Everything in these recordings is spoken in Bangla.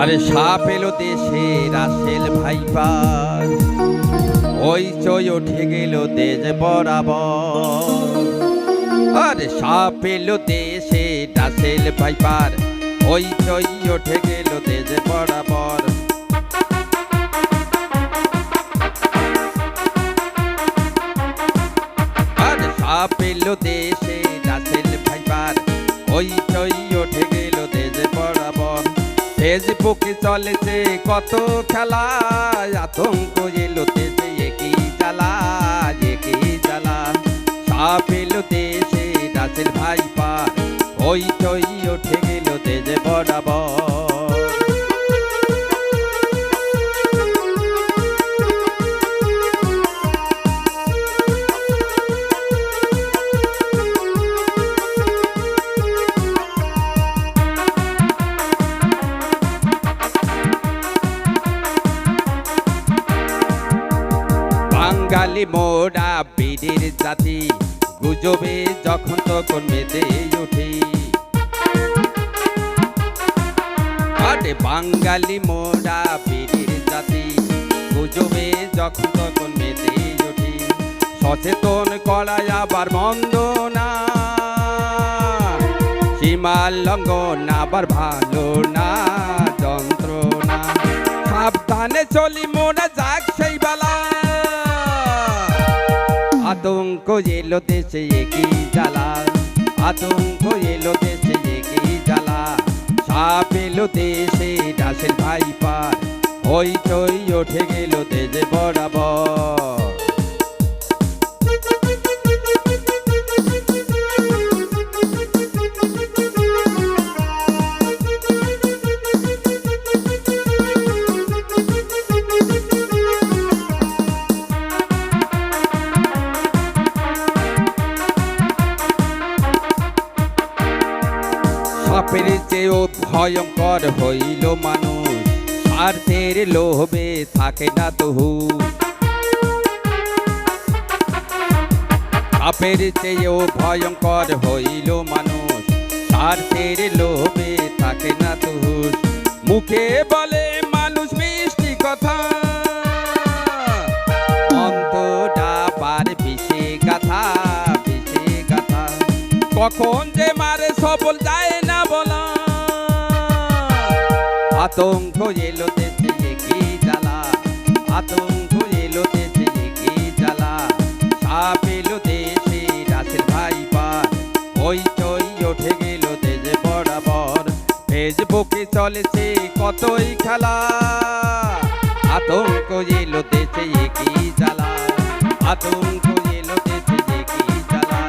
আরে সাপ এলো দেশে, রাসেল ভাইপার ওই চই উঠে গেল দেশ বরাবর। আরে সাপ এলো দেশে, রাসেল ভাইপার। ওই চই উঠে গেল দেশ বরাবর। ফেসবুকে চলেছে, কত খেলা। আতঙ্ক এলোতে সে একই জ্বালা একই জ্বালা। সাপ এলো দেশে রাসেল ভাইপা। ওই চই ওঠে গেল দেশ বরাবর। বাঙালি মোড়া বীরের জাতি। গুজবে যখন তখন মেতে উঠি। আরে বাঙালি মোড়া বীরের জাতি। গুজবে যখন তখন মেতে উঠি। সচেতন করাই আবার মন্দ না। সীমার লঙ্ঘন আবার ভালো না, যন্ত্রণা। সাবধানে চলি মোরা যাক সেই বেলা। আতঙ্ক এলো দেশে একই জ্বালা। আতঙ্ক এলো দেশে একই জ্বালা। সাপ এলো দেশে ডাসের ভাইপার। ওই চই ওঠে গেল দেশে বরাবর। সাপের চেয়েও ভয়ঙ্কর হইল মানুষ। স্বার্থের লোভে থাকে না তহু সাপের চেয়েও ভয়ঙ্কর হইল মানুষ। স্বার্থের লোভে থাকে না তহু মুখে বলে মানুষ মিষ্টি কথা। অন্তটা পার বিষে গাথা বিষে গাথা। কখন যে মারে আতঙ্ক এলো দেশে কি জ্বালা? আতঙ্ক এলো দেশে কি জ্বালা? সাপ রাসের ভাই পার ওই চই ওঠে গেল দেশে বরাবর। ফেসবুকে চলেছে কতই খেলা? আতঙ্ক এলো দেশে কি জ্বালা? আতঙ্ক এলো দেশে কি জ্বালা?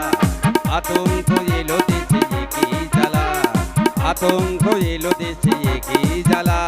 আতঙ্ক আতঙ্ক এলো দেশে কি জ্বালা?